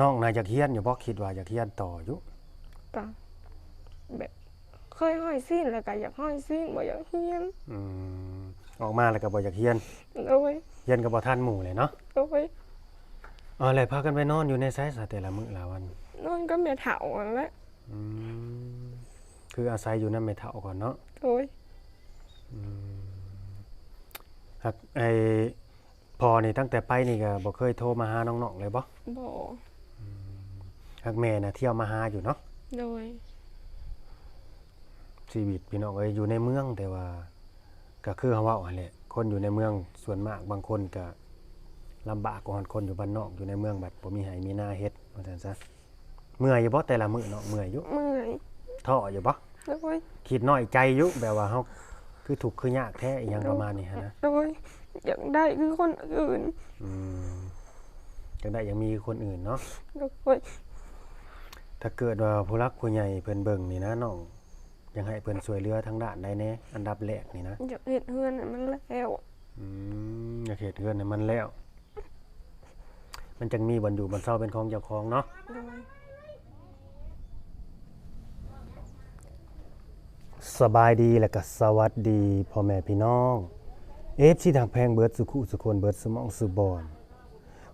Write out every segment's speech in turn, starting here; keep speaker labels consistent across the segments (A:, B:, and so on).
A: น้องนายอยากเฮียนอยู่บ่คิดว่าอยากเฮียนต่ออยู่
B: ก็แบบเคยห้อยสิ้นแล้วก็อยากห้อยสิ้นบ่อยากเฮียน
A: อืมออกมาแล้วก็บ่อยากเฮียน
B: โดย
A: เฮียนก็บ่ทันหมู่เลยเนาะ
B: โดย
A: เอ๋อแล้วพากันไปนอนอยู่ในไสซะแต่ละมื้อละวัน
B: นอนก็แม่เฒ่านั่นแหละ
A: อืมคืออาศัยอยู่นำแม่เฒ่าก่อนเนาะ
B: โดย
A: หักไอ้พอนี่ตั้งแต่ไปนี่ก็บ่เคยโทรมาหาน้องๆเลยบ่
B: บ่
A: หักแม่น่ะเที่ยวมาหาอยู่เนาะ
B: โดย
A: ชีวิตพี่น้องเอ้ยอยู่ในเมืองแต่ว่า ก็คือเฮาเว้าหั่นแหละคนอยู่ในเมืองส่วนมากบางคนก็ลำบากกว่าคนอยู่บ้านนอกอยู่ในเมืองแบบบ่มีไห้มีนาเฮ็ดว่าซั่นซะเมื่อยอยู่บ่แต่ละมื้อเนาะเมื่อยอยู่
B: เมื่อย
A: ท้ออยู่บ่
B: โดย
A: คิดน้อยใจอยู่แบบว่าเฮาคือทุกข์คือยากแท้อีหยังประมาณนี้หันนะ
B: โดยอยากได้คือคนอื่น
A: อืมจังได้ยังมีคนอื่นเนาะ
B: โดย
A: ถ้าเกิดว่าผู้รักผู้ใหญ่เพิ่นเบิ่งนี่นะน้องยังให้เพิ่นช่วยเหลือทางด้านใดแน่อันดับแรกนี่นะ
B: อยากเฮ็ดเฮือนให้มันแล้ว
A: อืมอยากเฮ็ดเฮือนให้มันแล้ว มันจังมีบ่อนอยู่บ่อนเซาเป็นของเจ้าของเนาะ
B: โดย
A: สบายดีแล้วก็สวัสดีพ่อแม่พี่น้อง FC ทางแพงเบิดสุขุสุคนเบิดสมองสุบอน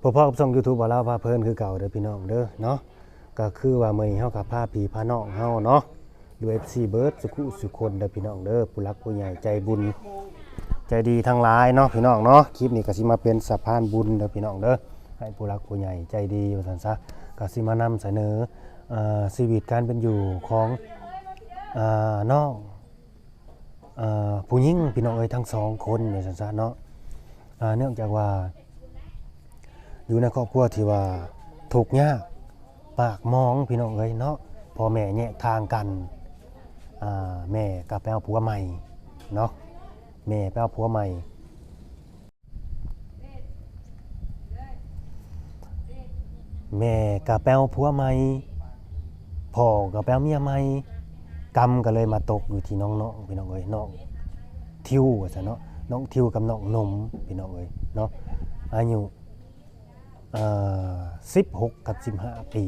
A: พอๆกับช่อง YouTube บ่ลาวพาเพลินคือเก่าเด้อพี่น้องเด้อเนาะ ก็คือว่าเมื้อนี้เฮากับพาพี่พาน้องเฮาเนาะดู FC เบิร์ดสุขุสุคนเด้อพี่น้องเด้อผู้รักผู้ใหญ่ใจบุญ ใจดีทั้งหลายเนาะพี่น้องเนาะคลิปนี้ก็สิมาเป็นสะพานบุญเด้อพี่น้องเด้อให้ผู้รักผู้ใหญ่ใจดีว่าซั่นซะก็สิมานำเสนอเอ่อชีวิตการเป็นอยู่ของเอ่อน้องเอ่อผู้หญิงพี่น้องเอ้ยทั้งสองคนว่าซั่นซะเนาะเนื่องจากว่า อยู่ในครอบครัวที่ว่าทุกข์ยาก ปากมองพี่น้องเอ้ยเนาะพ่อแม่แยกทางกันแม่ก็ไปเอาผัวใหม่เนาะแม่ไปเอาผัวใหม่แม่กับแปลผัวใหม่พ่อกับแปลเมียใหม่กรรมก็เลยมาตกอยู่ที่น้องๆพี่น้องเอ้ยน้องทิวว่าซะเนาะน้องทิวกับน้องนมพี่น้องเอ้ยเนาะอายุ 16กับ15ปี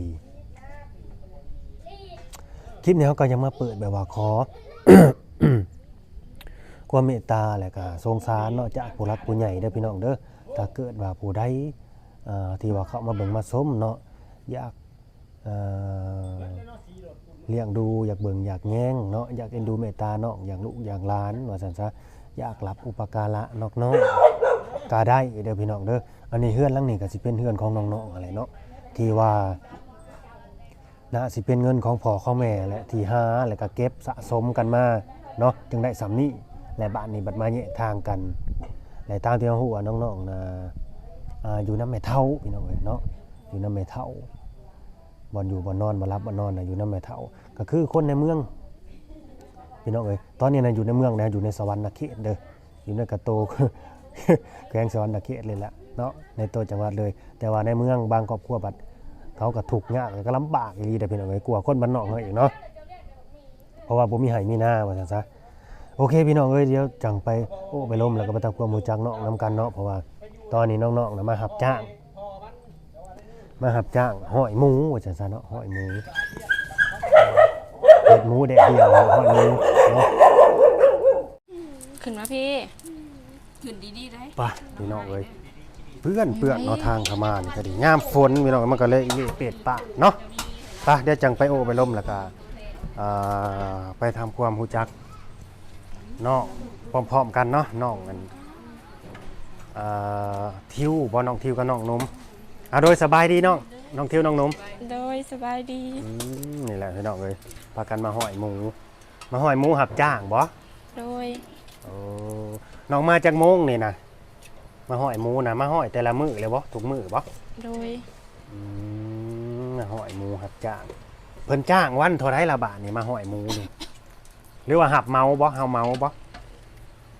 A: คลิปนี้เขาก็ยังมาเปิดแบบว่าขอความเมตตาและก็สงสารเนาะจากผู้รักผู้ใหญ่เด้อพี่น้องเด้อถ้าเกิดว่าผู้ใดที่ว่าเขามาเบิ่งมาชมเนาะอยากเลี้ยงดูอยากเบิ่งอยากแย่งเนาะอยากเอ็นดูเมตตาเนาะอย่างลูกอย่างหลานว่าซั่นซะอยากรับอุปการะนอกน้องก็ได้เด้อพี่น้องเด้อ อันนี้เฮือนหลังนี้ก็สิเป็นเฮือนของน้องๆอะไรเนาะที่ว่านะสิเป็นเงินของพ่อของแม่และที่หาแล้วก็เก็บสะสมกันมาเนาะจึงได้สำนี้และบ้านนี้บัดมาแยกทางกันและตามที่เราฮู้ว่าน้องๆนะอ่าอยู่น้ำแม่เฒ่าพี่น้องเอ้ยเนาะอยู่น้ำแม่เฒ่าบ่อนอยู่บ่อนนอนบ่รับบ่อนนอนนะอยู่น้ำแม่เฒ่าก็คือคนในเมืองพี่น้องเอ้ยตอนนี้นะอยู่ในเมืองนะอยู่ในสวรรค์เขตเด้ออยู่ในกระโตแขวงสวรรค์เขตเลยแหละ เนาะในตัวจังหวัดเลย แต่ว่าในเมืองบางครอบครัวบัดเขาก็ทุกข์ยากแล้วก็ลำบากอีหลีเด้อพี่น้องเอ้ยกลัวคนบ้านนอกเฮาอีกเนาะเพราะว่าบ่มีไห้มีหน้าว่าซั่นซะโอเคพี่น้องเอ้ยเดี๋ยวจังไปโอ้ไปล้มแล้วก็ไปตามความรู้จักน้องน้ำกันเนาะเพราะว่าตอนนี้น้องๆนะมาหับจ้าง มาหับจ้างห้อยหมูว่าจังซั่นเนาะห้อยหมูเห็ดหมูแดดเดียวห้อยหมูเนาะ
B: ขึ้นมาพี่
C: ขึ้นดีๆได้
A: ไปพี่น้องเอ้ย เพื่อนเปื้อนเนาะทางเข้ามานี่ก็ดียามฝนพี่น้องมันก็เลยอีเละเป็ดปากเนาะไปเดี๋ยวจังไปโอ้ไปล้มแล้วก็อ่าไปทำความรู้จักน้องพร้อมๆกันเนาะน้องกันอ่าทิวบ่น้องทิวกับน้องนมอะโดยสบายดีน้องน้องทิวน้องนม
B: โดยสบายดี
A: อืมนี่แหละพี่น้องเอ้ยพากันมาห้อยหมู มาห้อยหมูหับจ้างบ่
B: โดย
A: โอ้น้องมาจากโมงนี่นะ มาห้อยหมูนะมาห้อยแต่ละมื้อเลยบ่ทุกมื้อบ่
B: โดย
A: อืมมาห้อยหมูหับจ้างเพิ่นจ้างวันเท่าไรละบาทนี่มาห้อยหมูนี่หรือว่าหับเมาบ่เฮาเมาบ่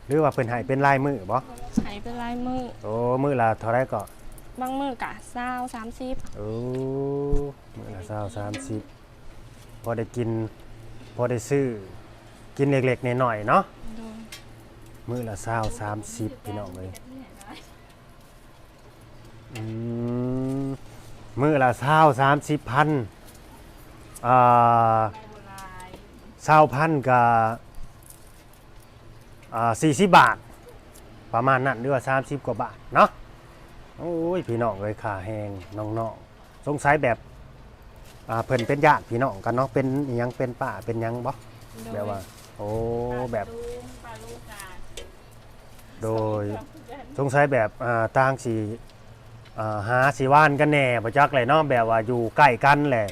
A: หรือว่าเพิ่นให้เป็นรายมื้อบ่
B: ใช้เป็นลายมือ
A: โอ้มื้อละเท่าไรก็
B: บางมือกะเศร้าสามสิบ
A: โอ้มื้อละเศร้าสามสิบพอได้กิน พอได้ซื้อ กินเล็กๆหน่อยๆเนาะ
B: โดย
A: มื้อละเศร้าสามสิบพี่น้องเลย อืมมื้อละเช้าสามสิบพันอ่าเช้าพันกับอ่าสี่สิบบาท ประมาณนั้นหรือว่าสามสิบกว่าบาทเนาะโอ้ยพี่น้องเลยค่าแหงน้องๆสงสัยแบบอ่าเพิ่นเป็นญาติพี่น้องกันเนาะเป็นอิหยังเป็นป้าเป็นหยังบ่แบบว่า โอ้แบบ
C: ปลาลูกกา
A: โดยสงสัยแบบอ่าต่างสี อ่าหาสีว่านกันแหน่ประจักเลยเนาะแบบว่าอยู่ใกล้กันแหละ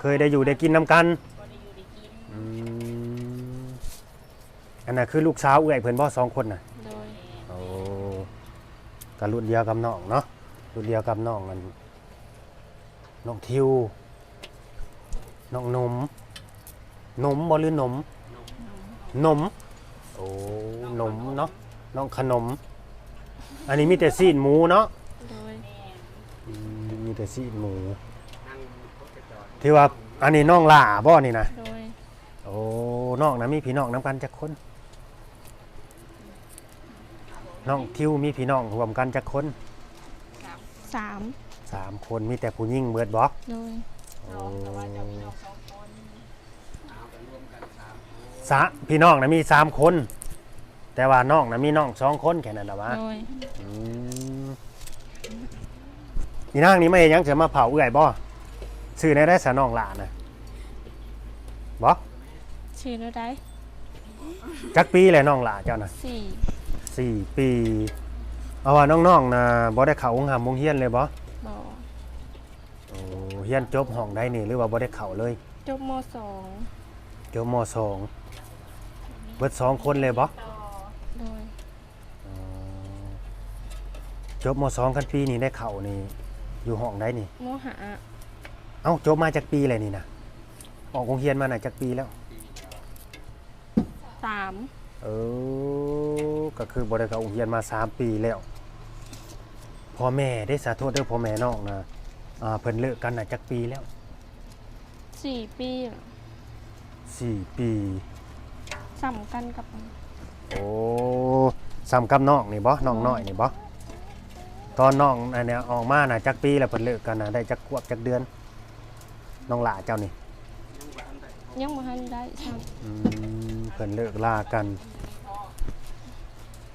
A: เคยได้อยู่ได้กินน้ำกัน
C: บ่ได้อยู่ได้กิน
A: อืมอันนั้นคือลูกสาวเอื้อยเพิ่นบ่สองคนน่ะ
B: โดย
A: โอ้ก็รุ่นเดียวกับน้องเนาะรุ่นเดียวกับน้องกันน้องทิวน้องนมนมบ่หรือนมนมโอ้นมเนาะน้องขนม อันนี้มีแต่ซีนหมูเนาะ
B: โดย
A: อื มมีแต่ซีนหมู ที่ว่าอันนี้น้องหล่าบ่นี่นะ
B: โดย
A: โอ้น้องนะมีพี่น้องน้ำกันจักคนน้องทิวมีพี่น้องรวมกันจักคน
B: สาม
A: สามคนมีแต่ผู้หญิงเบิดบอก
B: โดย
A: โอ้
C: แต่ว่าจะมีน้องสองคน
A: สะพี่น้องนะมีสามคน แต่ว่าน้องนะมีน้องสองคนแค่นั้นนะวะ
B: โดย
A: อืม อีนางนี้ไม่เห็นยังจะมาเผาเอื่อยบ่ซื้อในได้สะน้องหลานนะบ่
B: ชื่อแล้วได้
A: จักปีเลยน้องหลาเจ้านะ
B: สี่
A: สี่ปี เอาว่าน้องๆนะบ่ได้เข้าโรงหามโรงเรียนเลยบ่
B: บ่
A: โอ้เรียนจบห้องได้นี่หรือว่าบ่ได้เข้าเลย
B: จบมสอง
A: จบมสองเบิดสองคนเลยบ่
C: ต่อ
B: โดย
A: อ๋อจบมสองกันปีนี้ได้เข้านี่ อยู่ห้องได้นี่
B: โมหะ
A: เอ้าจบมาจากปีเลยนี่นะออกโรงเรียนมาน่ะจากปีแล้ว
B: สาม
A: เออก็คือบ่ได้เข้าโรงเรียนมาสามปีแล้วพ่อแม่ได้สาโทษเด้อพ่อแม่น้องนะอ่าเพิ่นเลิกกันน่ะจากปีแล้ว
B: สี่ปีเหรอ
A: สี่ปี
B: สำกันกับ
A: โอ้ซ้ำกับน้องนี่บ่น้องน้อยนี่บ่ ตอนน้องอันเนี้ยออกมาน่ะจักปีแล้วเพิ่นเลิกกันน่ะได้จักขวบจักเดือน น้องหลาเจ้านี่
B: ยังบ่ทันได้ซ้
A: อืมเพิ่นเลิกลากัน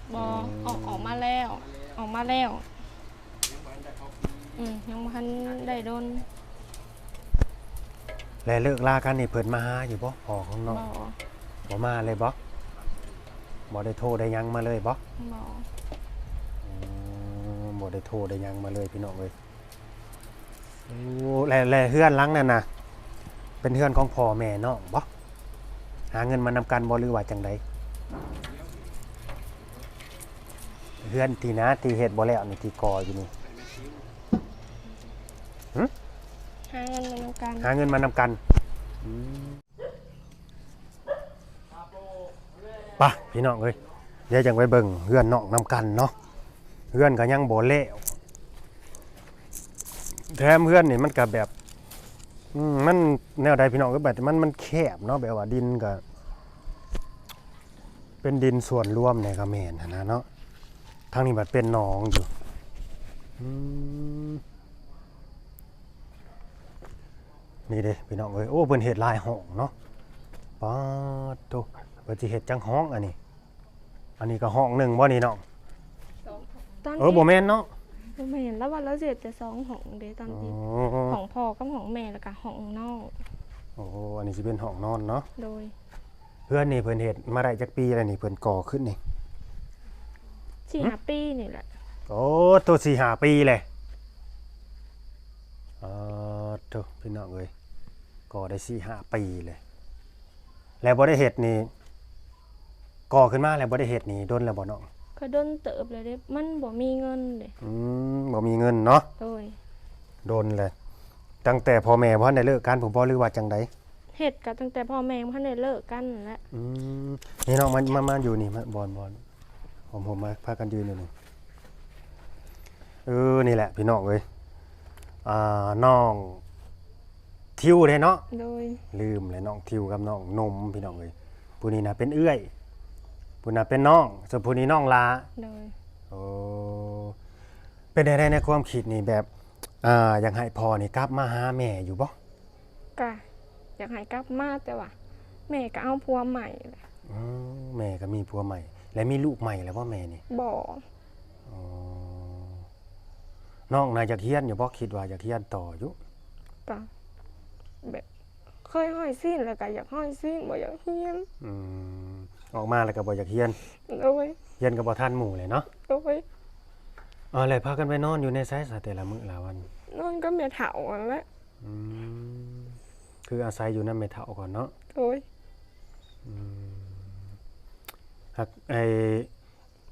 A: ำ
B: บ่ออกออกมาแล้ว ออกมาแล้วอืมยังบ่ทันได้โดน
A: และเลิกลากันนี่เพิ่นมาหาอยู่บ่พ่อของน้อง
B: บ่
A: บ่มาเลยบ่บ่ได้โทรได้หยังมาเลยบ่
B: บ่
A: อืม บ่ได้โทรได้หยังมาเลยพี่น้องเอ้ยโอ้และและเฮือนหลังนั่นน่ะเป็นเฮือนของพ่อแม่น้องบ่หาเงินมานำกันบ่หรือว่าจังใดเฮือนที่นะที่เฮ็ดบ่แล้วนี่ที่ก่ออยู่นี่
B: หาเงินมานำกัน
A: หาเงินมานำกันปะพี่น้องเอ้ยเดี๋ยวจังไปเบิ่งเฮือนน้องนำกันเนาะ เฮือนก็ยังบ่แล้วแถมเฮือนนี่มันก็แบบมันแนวใดพี่น้องก็แบบมันมันแคบเนาะแบบว่าดินก็เป็นดินส่วนรวมในกระแม่นนะเนาะทางนี้บัดเป็นหนองอยู่มนี่เด้พี่น้องเอ้ยโอ้เพิ่นเฮ็ดลายห้องเนาะป๊าดโตเพิ่นสิเฮ็ดจังห้องอันนี้ อันนี้ก็ห้องหนึ่งบ่านี่น้อง
B: ตอน
A: เออบ่แม่นเนาะ
B: บ่แม่นแล้วว่าเราเจ็ดจะสองห้องเด้ตอน
A: อ๋อ
B: นี้ของพ่อกับของแม่แล้วก็ของน้อง
A: โอ้อันนี้สิเป็นห้องนอนเนาะ
B: โดย
A: เพื่อนนี่เพิ่นเฮ็ดมาได้จักปีแล้วนี่เพิ่นก่อขึ้นนี่
B: สี่ห้าปีนี่แหละ
A: โอ้ตัวสี่ห้าปีเลยเออโตพี่น้องเอ้ยก่อได้สี่ห้าปีเลย แล้วบ่ได้เฮ็ดนี่ก่อขึ้นมาแล้วบ่ได้เฮ็ดนี่โดนแล้วบ่น้อง
B: ก็โดนเติบเลยเด้มันบ่มีเงินเด้
A: อืมบ่มีเงินเนาะ
B: โดย
A: โดนเลยตั้งแต่พ่อแม่พ่อได้เลิกกันผมบ่รู้ว่าจังได
B: เฮ็ดก็ตั้งแต่พ่อแม่พันได้เลิกกันนั่นแหละ
A: อืมนี่น้องมามามาอยู่นี่มาบอลบอลผมผมมาพากันยืนอยู่นี่เออนี่แหละ พี่น้องเอ้ยอ่าน้องทิวเด้เนาะ
B: โดย
A: ลืมเลยน้องทิวกับน้องนมพี่น้องเอ้ยผู้นี้น่ะเป็นเอื้อย ผู้น่ะเป็นน้องส่วนผู้นี้น้องลา
B: โดย
A: โอ้เป็นอะไรในความคิดนี่แบบอ่าอยากให้พ่อนี่กลับมาหาแม่อยู่บ่
B: กะอยากให้กลับมาแต่ว่าแม่ก็เอาผัวใหม่แหละ
A: อืมแม่ก็มีผัวใหม่ และมีลูกใหม่แล้วบ่แม่นี่
B: บ่
A: อ๋อน้องนายอยากเฮียนอยู่บ่คิดว่าอยากเฮียนต่ออยู่
B: กะแบบเคยห้อยสิ้นแล้วก็อยากห้อยสิ้นบ่อยากเฮียน
A: อืม ออกมาแล้วก็บ่อยากเฮียน
B: โดย
A: เฮียนก็บ่ทันหมู่เลยเนาะ
B: โดย
A: เอ๋อแล้วพากันไปนอนอยู่ในไสซะแต่ละมื้อละวัน
B: นอนก็แม่เฒ่าอันแหละ
A: อืมคืออาศัยอยู่นำแม่เฒ่าก่อนเนาะ
B: โดย
A: ฮักไอ้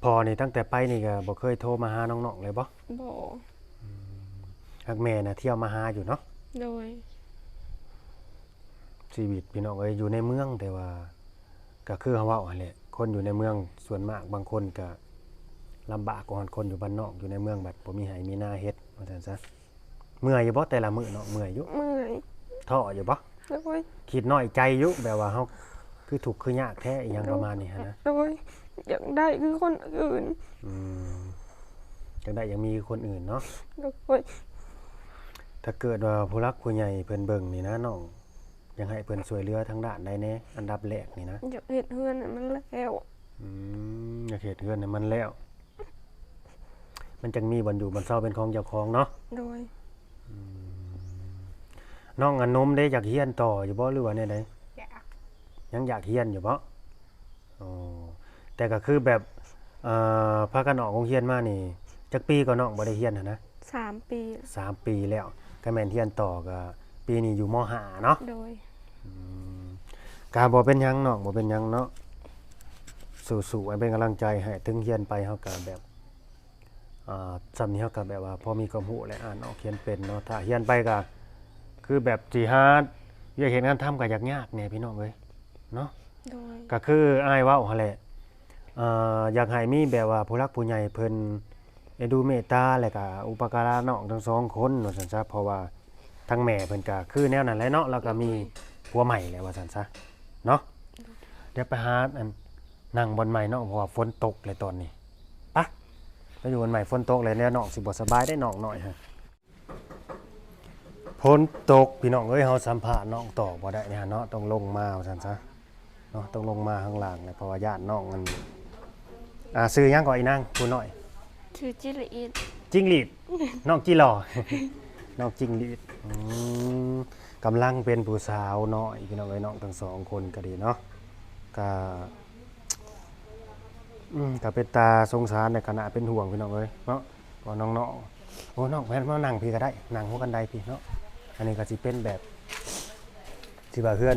A: พ่อนี่ตั้งแต่ไปนี่ก็บ่เคยโทรมาหาน้องๆเลยบ่
B: บ่
A: ฮักแม่น่ะเที่ยวมาหาอยู่เนาะ
B: โดย
A: ชีวิตพี่น้องเอ้ยอยู่ในเมืองแต่ว่า ก็คือเฮาเว้าหั่นแหละคนอยู่ในเมืองส่วนมากบางคนก็ลำบากกว่าคนอยู่บ้านนอกอยู่ในเมืองบัดบ่มีไห้มีนาเฮ็ดว่าซั่นซะเมื่อยอยู่บ่แต่ละมื้อเนาะเมื่อยอยู่
B: เมื่อย
A: ท้ออยู่บ่
B: โดย
A: คิดน้อยใจอยู่แบบว่าเฮาคือทุกข์คือยากแท้อีหยังประมาณนี้หันนะ
B: โดยอยากได้คือคนอื่น
A: อืมจังได้ยังมีคนอื่นเนาะ
B: โดย
A: ถ้าเกิดว่าผู้รักผู้ใหญ่เพิ่นเบิ่งนี่นะน้อง อยังให้เพิ่นช่วยเหลือทางด้านใดแน่อันดับแรกนี่นะ
B: อยากเฮ็ดเฮือนให้มันแล้ว
A: อืมอยากเฮ็ดเฮือนให้มันแล้ว มันจังมีบ่อนอยู่บ่อนเซาเป็นของเจ้าของเนาะ
B: โดย
A: น้องอันนมได้อยากเฮียนต่ออยู่บ่หรือว่าแนวใด
C: อยาก
A: ยังอยากเฮียนอยู่บ่อ๋อแต่ก็คือแบบเอ่อพากันออกโรงเรียนมานี่จักปีก็น้องบ่ได้เฮียนหันนะ
B: สามปี
A: สามปีแล้วก็แม่นเฮียนต่อก็ปีนี้อยู่มห้าเนาะ
B: โดย
A: กาบ่เป็นหยังเนาะบ่เป็นหยังเนาะสู้ๆให้เป็นกำลังใจให้ถึงเฮียนไปเฮาก็แบบอ่าซำนี้เฮาก็แบบว่าพอมีความรู้และอ่านออกเขียนเป็นเนาะถ้าเฮียนไปก็คือแบบสิหาอยากเห็นงานทำก็ยากยากๆแหน่พี่น้องเอ้ยเนาะ
B: โดย
A: ก็คืออ้ายเว้าหั่นแหละเอ่ออยากให้มีแบบว่าผู้รักผู้ใหญ่เพิ่นเอ็นดูเมตตาและก็อุปการะน้องทั้งสองคนว่าซั่นซะเพราะว่าทั้งแม่เพิ่นก็คือแนวนั้นแหละเนาะแล้วก็มี ผัวใหม่แล้วว่าซั่นซะเนาะเดี๋ยวไปหาอันนั่งบนใหม่เนาะเพราะว่าฝนตกเลยตอนนี้ปะไปอยู่บนใหม่ฝนตกเลยเนี่ยน้องสิบ่สบายได้น้องหน่อยฮะฝนตกพี่น้องเอ้ยเฮาสัมภาษณ์น้องต่อบ่ได้เนี่ยเนาะต้องลงมาว่าซั่นซะเนาะต้องลงมาข้างล่างเลยเพราะว่าญาติน้องมันอ่าซื้อหยังก่อนอีนางผู้น้อย
B: ชื่อจิริอิด
A: จิ้งหรีดน้องจิหล่อน้องจิ้งหรีดอืม กำลังเป็นผู้สาวน้อยพี่น้องไอ้ยน้องทั้งสองคนก็ดีเนาะก็อืมก็เป็นตาสงสารในขณะเป็นห่วงพี่น้องเอ้ยเนาะพอน้องๆโอ้น้องแม่นมานั่งพี่ก็ได้นั่งหัวกันไดพี่เนาะอันนี้ก็สิเป็นแบบที่ว่าเพื่อน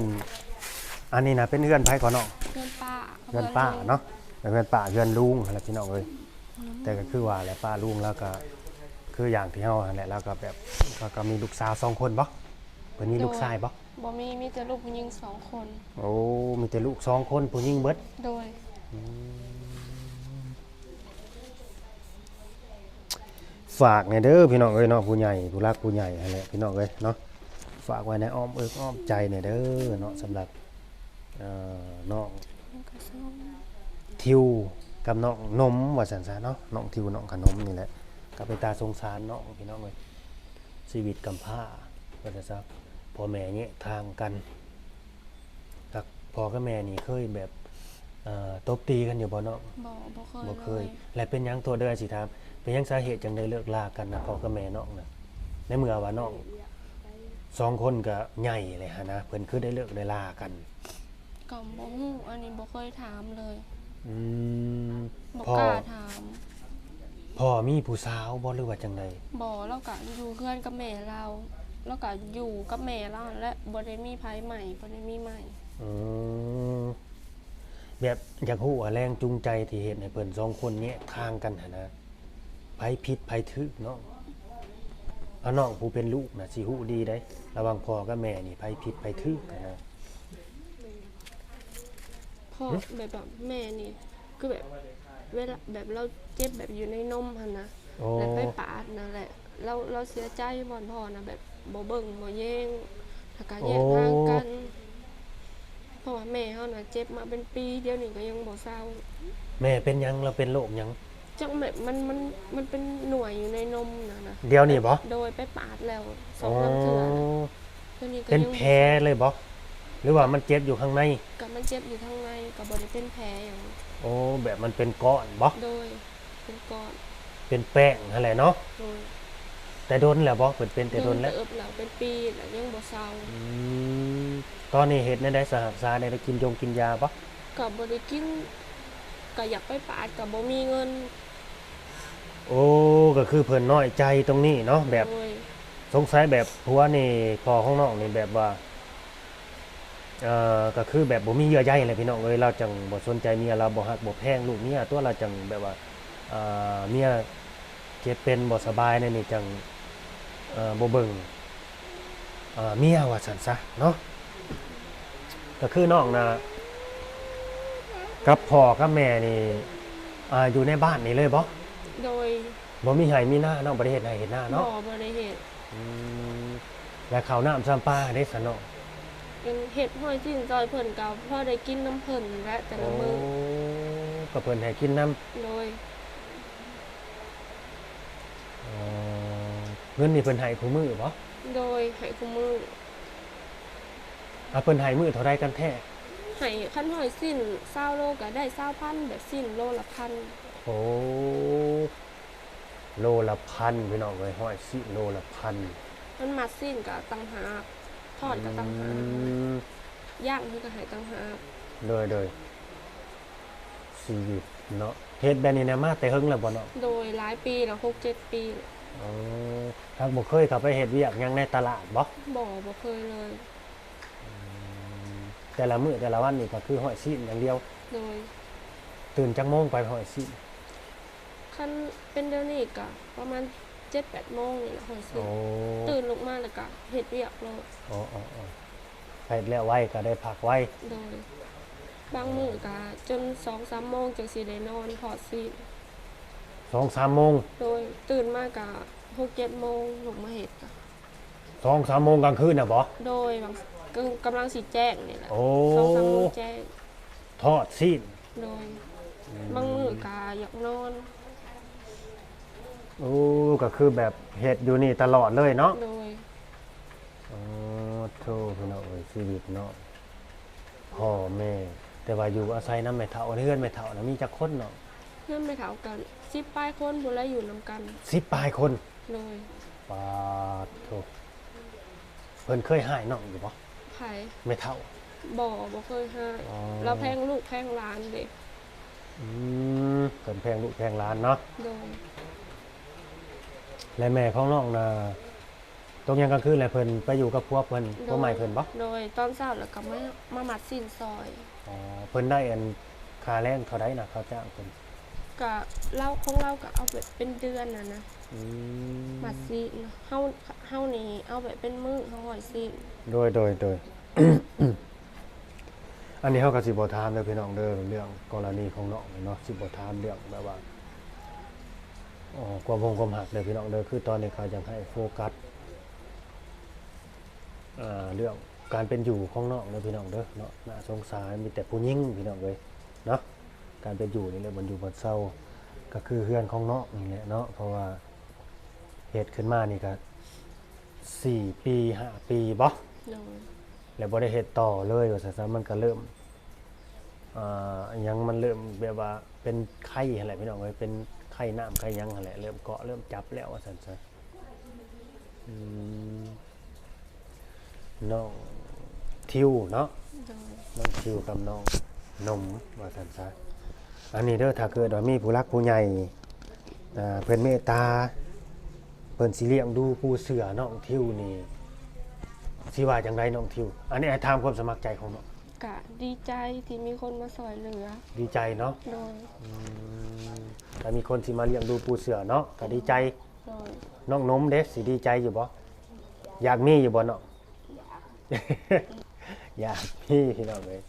A: อันนี้นะเป็นเพื่อนไผก่อนเนาะ
B: เพื่อนป้า
A: เพื่อนป้าเนาะแต่เพื่อนป้าเพื่อนลุงอะไรพี่น้องเอ้ยแต่ก็คือว่าแหละป้าลุงแล้วก็คืออย่างที่เฮาหั่นแหละแล้วก็แบบก็ก็มีลูกสาวสองคนบ่ เพิ่นมีลูกชายบ่
B: บ่มีมีแต่ลูกผู้หญิงสองคน
A: โอ้ มีแต่ลูกสองคนผู้หญิงเบิด
B: โดย
A: ฝากในเด้อพี่น้องเอ้ยเนาะผู้ใหญ่ผู้รักผู้ใหญ่นั่นแหละพี่น้องเอ้ยเนาะฝากไว้ในอ้อมเอิกอ้อมใจในเด้อเนาะสำหรับเอ่อน้อง
B: มันก็ซ้อม
A: ทิวกับน้องนมว่าสันซะเนาะน้องทิวน้องขนมนี่แหละก็เป็นตาสงสารน้องพี่น้องเลยชีวิตกำพร้าว่าสันซะ พ่อแม่เนี่ยทางกันกับพ่อกับแม่นี่เคยแบบเอ่อตบตีกันอยู่บ่เนาะ
B: บ่บ่เคย
A: บ่เคย
B: ล
A: และเป็นหยังตัวเด้อสิถามเป็นหยังสาเหตุจังได้เลิกลากันนะพ่อกับแม่น้องนะในเมื่อว่าน้องสองคนก็ใหญ่เลยฮะนะเพิ่นคือได้เลิกได้ลากัน
B: ก็บ่ฮู้อันนี้บ่เคยถามเลย
A: อืม
B: บ่
A: พ่อก
B: ล้าถาม
A: พ่อมีผู้สาวบ่หรือว่าจังได
B: บ่เราก็อยู่เพื่อนกับแม่เรา เราก็อยู่กับแม่เรานั่นแหละบ่ได้มีไผใหม่บ่ได้มีใหม่
A: อืมแบบอยากฮู้ว่าแรงจูงใจที่เฮ็ดให้เพิ่นสองคนเนี้ยทางกันหั่นนะไผผิดไผถูกเนาะเอาน้องผู้เป็นลูกน่ะสิฮู้ดีได้ ระหว่างพ่อกับแม่นี่ไผผิดไผถูกนะ
B: พ่อแบบแบบแม่นี่คือแบบเวลาแบบเราเจ็บแบบอยู่ในนมหั่นนะ
A: โอ้
B: แล้วไปปาดนั่นแหละ เราเราเสียใจบ่อนพ่อนะแบบ บ่เบิ่งบ่แย่งแล้วก็แยกทางกัน เพราะว่าแม่เฮาน่ะเจ็บมาเป็นปี เดี๋ยวนี้ก็ยังบ่เศร้า
A: แม่เป็นหยังเราเป็นโรคหยัง
B: จจังแบบมันมันมันเป็นหน่วยอยู่ในนมนะนะ
A: เดี๋ยวนี่บ่
B: โดยไปปาดแล้วสอ
A: อ๋
B: ง
A: อ
B: น้ำเถื่อนตัวนี้ก็
A: เป็น
B: ยัง
A: แผลเลยบ่หรือว่ามันเจ็บอยู่ข้างใน
B: กับมันเจ็บอยู่ข้างในกับบริเป็นแผลอย่างนี้
A: โอ้แบบมันเป็นก้อนบ่
B: โดยเป็นก้อน
A: เป็นแป้งนั่นแหละเนาะ
B: โดย
A: แต่โดนแล้วบ่เป็นเป็นแต่โดนแล้ว
B: เติบแล้วเป็นปีแล้วยังบ่เศร้า
A: อืมตอนนี้เฮ็ดในได้สหัสษาได้กินยงกินยาบ่
B: กับบริกินก็อยากไปปาดกับบ่มีเงิน
A: โอ้ก็คือเพิ่นน้อยใจตรงนี้เนาะแบบ
B: โดย
A: สงสัยแบบผัวนี่พอของน้องนี่แบบว่าเอ่อก็คือแบบบ่มีเยื่อใยเลยพี่น้องเอ้ยเราจังบ่สนใจเมียเราบ่ฮักบ่แพงลูกเมียตัวเราจังแบบว่าเอ่อเมียเจ็บเป็นบ่สบายเนี่ยนี่จังเอ่อ บ่เบิ่งเอ่อเมียว่าซั่นซะเนาะก็คือน้องน่ะกับพ่อกับแม่นี่อ่าอยู่ในบ้านนี่เลยบ่
B: โดย
A: บ่มีไห้มีหน้าน้องบ่ได้เฮ็ดไห้เฮ็ดหน้า
B: บ่
A: เนาะ
B: บ่ได้เฮ็ด
A: อืมและข้าวน้ำซ้ำปลาได้สนอง
B: ยังเฮ็ดห้อยจิ้นซอยเพิ่นก็พอได้กินน้ำเพิ่นและแต่ละมื้อ
A: ก็เพิ่นให้กินน้
B: โดยำ
A: อ๋อเงินนี่เพิ่นให้คู่มือบ่
B: โดยให้คุมือ
A: อะเพิ่นให้มือเท่าใดกันแท้
B: ให้ขั้นห้อยสิ้นเศร้าโลก็ได้เศร้าพันแบบสิ้นโลละพัน
A: โอ้โลละพันพี่น้องเอ้ยห้อยสิโลละพัน
B: มันมาสิ้นกับตังหากทอดกับตังหาก
A: อืม
B: ย่างนี่ก็ให้ตังหาก
A: โดยโดยชีวิตเนาะเฮ็ดแบบนี้นะมาแต่เฮิงแล้วบ่เนาะ
B: โดยหลายปีแล้วหกเจ็ดปี
A: อ๋อถ้าบ่เคยเข้าไปเฮ็ดเวียกหยังในตลาดบ่
B: บ่บ่เคยเลย
A: แต่ละมื้อแต่ละวันนี่ก็คือห้อยสิอย่างเดียว
B: โดย
A: ตื่นจักโมงไปห้อยสิ
B: ขั้นเป็นเดี๋ยวนี้ก็ประมาณเจ็ดแปดโมงนี่แหละห้อยสิ้
A: โอ้
B: นตื่นลุกมาแล้วก็เฮ็ดเวียกโลด
A: อ๋ออ๋ออ๋อไปแล้วไว้ก็ได้พักไว้
B: โดย บางมื้อก็จนสองสามโมงจังสิได้นอนถอดสิ้น
A: สองสามโมง
B: โดยตื่นมาก็หกเจ็ดโมงลุกมาเฮ็ดก็
A: สองสามโมงกลางคืนน่ะบ่
B: โดยบางกำกำลังสิแจ้งนี่แหละ
A: โอ้
B: สองสามโมงแจ้ง
A: ทอดซีน
B: โดยบางมื้อกาอยากนอน
A: โอ้ก็คือแบบเฮ็ดอยู่นี่ตลอดเลยเนาะ
B: โดย
A: อ๋อโธ่พี่น้องเอ้ยชีวิตเนาะพ่อแม่ แต่ว่าอยู่อาศัยนำแม่เฒ่าเฮือนแม่เฒ่านะมีจักคนเนาะ
B: เพื่อนไม่เท่ากัน สิบปลายคนบุแล้วอยู่นำกัน
A: 10ปลายคน
B: โดย
A: ปาดโธ่เพิ่นเคยหายน้องอยู่บ่
B: ไผ
A: แม่เฒ่า
B: บ่บ่เคยให้
A: อ๋อ
B: เราแพงลูกแพงหลานเด็ก
A: อืมเพิ่นแพงลูกแพงหลานเนาะ
B: โดย
A: และแม่ของน้องน่ะตรงยังกลางคืนแหละเพิ่นไปอยู่กับพวกเพิ่นพวกใหม่เพิ่นบ่
B: โดยตอนเช้าแล้วก็มามามัดสิ้นซอย
A: อ๋อเพิ่นได้อันค่าแรงเท่าใดน่ะเขาจ้างเพิ่น
B: ก็เราของเราก็เอาแบบเป็นเดือนน่ะนะ
A: อืม
B: มัดสิ้นเฮาเฮานี่เอาแบบเป็นมื้อเฮาหอยสิ้น
A: โดยโดยโดย อันนี้เฮาก็สิบ่ถามเด้อพี่น้องเด้อเรื่องกรณีของน้องนี่เนาะสิบ่ถามเรื่องแบบว่าอ๋อความคงความหักเด้อพี่น้องเด้อคือตอนนี้เขาอยากให้โฟกัสอ่าเรื่องการเป็นอยู่ของน้องเด้อพี่น้องเด้อเนาะน่าสงสารมีแต่ผู้หญิงพี่น้องเอ้ยเนาะ การเป็นอยู่นี่แหละมันอยู่บนเศร้าก็คือเฮือนของเน้องนี่แหละเนาะเพราะว่าเหตุขึ้นมานี่ก็สี่ปีห้าปีบ่
B: โดย
A: แล้วบ่ได้เฮ็ดต่อเลยว่าซั่นซะมันก็เริ่มอ่ายังมันเริ่มแบบว่าเป็นไข้หั่นแหละพี่น้องเอ้ยเป็นไข้น้ำไข้หยังหั่นแหละเริ่มเกาะเริ่มจับแล้วว่าซั่นซะอืมน้องทิวเนาะ
B: โดย
A: น้องทิวกับน้องนมว่าซั่นซะ อันนี้เด้อถ้าเกิดว่ามีผู้รักผู้ใหญ่อ่าเพิ่นเมตตาเพิ่นสิเลี้ยงดูผู้เสือน้องทิวนี่สิว่าจังไดน้องทิว อันนี้ให้ถามความสมัครใจของน้อง
B: กะดีใจที่มีคนมาสอยเหลือ
A: ดีใจเนาะ
B: โดย
A: แต่มีคนสิมาเลี้ยงดูปูเสือเนาะก็ดีใจ
B: โดย
A: น้องนมเด้สิดีใจอยู่บ่อยากมีอยู่บ่เนาะอยากมีพี่น้องเลย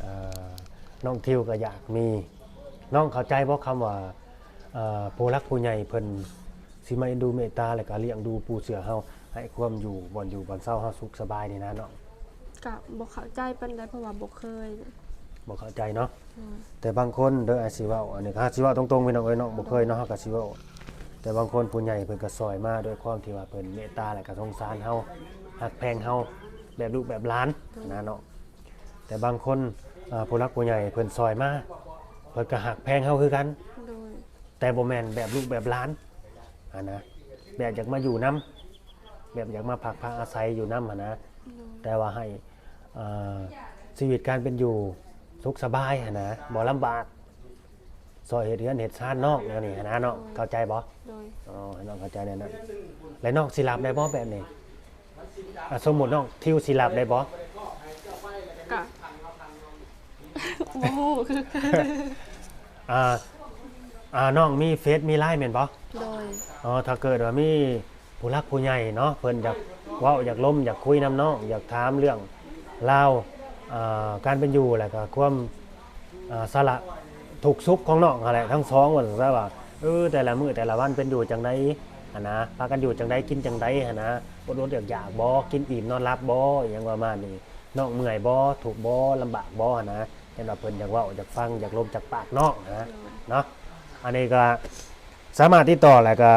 A: เอ่อ น้องทิวก็อยากมี น้องเข้าใจบ่คำว่าเอ่อผู้รักผู้ใหญ่เพิ่นสิมาเอ็นดูเมตตาแล้วก็เลี้ยงดูปูเสือเฮาให้ความอยู่บ่อนอยู่บ่อนเศร้าเฮาสุขสบายนี่นะเนาะ
B: กะบ่เข้าใจปานใดเพราะว่าบ่เคย
A: บ่เข้าใจเนาะ
B: โดย
A: แต่บางคนเด้ออาสิเว้าอันนี้ก็สิเว้าตรงๆพี่น้องเอ้ยเนาะบ่เคยเนาะเฮาก็สิเว้าแต่บางคนผู้ใหญ่เพิ่นก็ซอยมาด้วยความที่ว่าเพิ่นเมตตาและก็สงสารเฮาฮักแพงเฮาแบบลูกแบบหลานนะเนาะแต่บางคน อ่าผู้รักผู้ใหญ่เพิ่นซอยมาเพิ่นก็ฮักแพงเฮาคือกัน
B: โดย
A: แต่บ่แม่นแบบลูกแบบหลานอ่านะแบบอยากมาอยู่นํแบบอยากมาพักพาอาศัยอยู่นํอะนะ
B: โดย
A: แต่ว่าให้อ่าชีวิตการเป็นอยู่สุขสบายหั้นนะบ่ลำบากซอยเฮ็ดเรือนเฮ็ดชาตินอกแนวนี้หั้นนะเนาะเข้าใจบ่
B: โดย
A: อ๋อให้น้องเข้าใจแน่นอนและนอกสิรับได้บ่แบบนี้อะสมมุติน้องทิวสิรับได้บ่
B: กะ โอ้โหคือ
A: อ่าอ่าน้องมีเฟซมีไลน์แม่นบ่
B: โดย
A: อ๋อถ้าเกิดว่ามีผู้รักผู้ใหญ่เนาะเพิ่นอยากเว้าอยากล้มอยากคุยนํน้องอยากถามเรื่องราวอ่าการเป็นอยู่แล้วก็ความอ่าสละทุกข์สุขของน้องนั่นแหละทั้งสองว่าซั่นซะว่าเออแต่ละมื้อแต่ละวันเป็นอยู่จังไดหั่นนะพากันอยู่จังไดกินจังไดหั่นนะอดอดอยากอยากบ่กินอิ่มนอนหลับบ่อหยังประมาณนี้น้องเมื่อยบ่ถูกบ่ลำบากบ่หั่นนะ แต่ว่าเพิ่นอยากเว้าอยากฟังอยากลมจากปากน้องนะเนาะอันนี้ก็สามารถติดต่อแล้วก็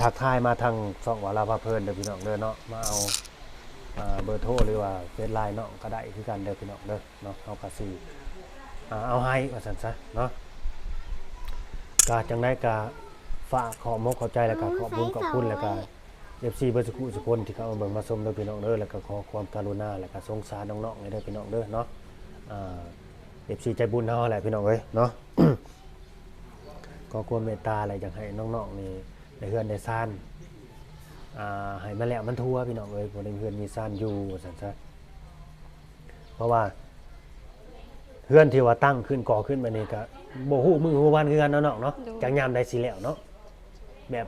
A: ทักทายมาทางสองวาราพาเพลินเด้อพี่น้องเด้อเนาะมาเอาอ่าเบอร์โทรหรือว่าเฟซไลน์เนาะก็ได้คือกันเด้อพี่น้องเด้อเนาะเอากระสีอ่าเอาให้ว่าซั่นซะเนาะก็จังไดก็ฝากขอมกขอบใจแล้วก็ขอบคุญขอบคุณแล้วก็ FC เบอร์สุขุสุคนที่เข้ามาเบิ่งมาชมเด้อพี่น้องเด้อแล้วก็ขอความกรุณาแล้วก็สงสารน้องๆให้เด้อพี่น้องเด้อเนาะอ่า FC ใจบุญเฮาแหละพี่น้องเอ้ยเนาะก็ควรเมตตาอะไรอยากให้น้องๆนี่ในเฮือนในซ่านอ่าให้มาแล้วมันทั่วพี่น้องเอ้ยบ่ได้เฮือนมีซ่านอยู่ว่าซั่นซะเพราะว่าเฮือนที่ว่าตั้งขึ้นก่อขึ้นมานี่ก็บ่ฮู้มือฮู้วันคือกันเนาะน้องเนาะจังยามใดสิแล้วเนาะแบบ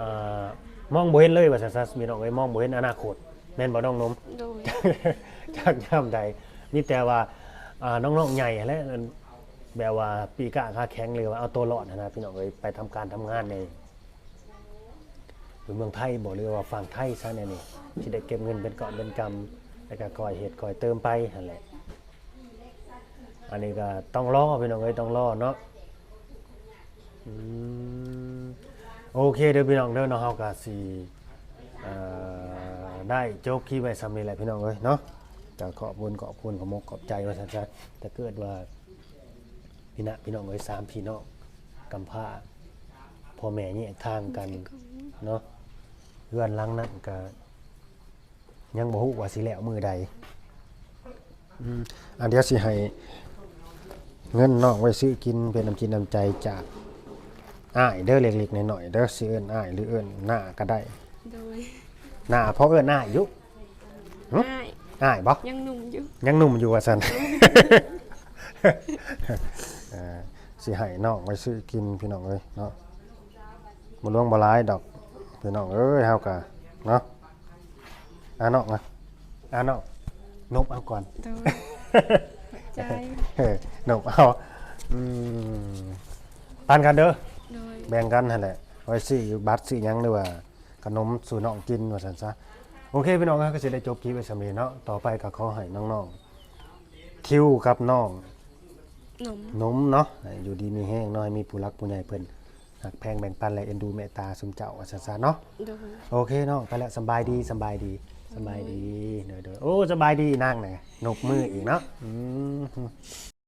A: อ่ามองบ่เห็นเลยว่าซั่นซะพี่น้องเอ้ยมองบ่เห็นอนาคตแม่นบ่น้องนม
B: โดย
A: จากย่ำใดนี่แต่ว่าอ่า น้องๆใหญ่แหละแบบว่าปีกะคาแข็งหรือว่าเอาตัวรอดนะนะพี่น้องเอ้ยไปทำการทำงานในอยู่เมืองไทยบอกเลยว่าฝั่งไทยซะเนี่ยนี่ที่ได้เก็บเงินเป็นเกาะเป็นกำแล้วก็คอยเหตุคอยเติมไปนั่นแหละอันนี้ก็ต้องรอพี่น้องเอ้ยต้องรอเนาะโอเคเด้อพี่น้องเด้อเนาะเฮาก็สิเอ่อได้โจ๊กขี้ไว้สำเร็จแหละพี่น้องเอ้ยเนาะ จะขอบคุญขอบคุณขอมกขอบใจว่าชัดๆแต่เกิดว่าพี่นะพี่น้องเอ้ยสามพี่น้องกำพร้าพ่อแม่แยกทางกันเนาะเพื่อนหลังนั้นก็ยังบ่ฮู้ว่าสิแล้วมือใดอืมอันเดียวสิให้เงินน้องไว้ซื้อกินเป็นน้ำจินน้ำใจจากอ้ายเด้อเล็กๆน้อยๆเด้อสิเอิ้นอ้ายหรือเอิ้นหน้าก็ได้
B: โดย
A: หน้าเพราะเอิ้นหน้าอยู่ หึ
B: ง่าย
A: อ้ายบ่
B: ยังหนุ่มอยู่
A: ยังหนุ่มอยู่ว่าซั่นเอ่อสิให้น้องไว้ซื้อกินพี่น้องเอ้ยเนาะบ่ล่วงบ่หลายดอกพี่น้องเอ้ยเฮาก็เนาะอ่าน้องนะอ่าน้องนบเอาก่อน
B: โดยใจ
A: เออนบเอาอืมปานกันเด้อ
B: โดย
A: แบ่งกันนั่นแหละไว้ซื้อบัตรซื้อหยังหรือว่าขนมสู่น้องกินว่าซั่นซะ โอเคพี่น้องครับก็สิได้จบคลิปไว้สำเร็จเนาะต่อไปก็ขอให้น้องๆคิวกับน้อง
B: หนุ่ม
A: นมเนาะให้อยู่ดีมีแห้งเนาะให้มีผู้รักผู้ใหญ่เพิ่นหักแพงแบ่งปันและเอ็นดูเมตตาสมเจ้าว่าซั่นซะเนาะ
B: โดย
A: โอเคเนาะไปแล้วสำบายดีสำบายดีสำบายดีเด้อๆโอ้สบายดีนั่งแหน่นกมืออีกเนาะอืม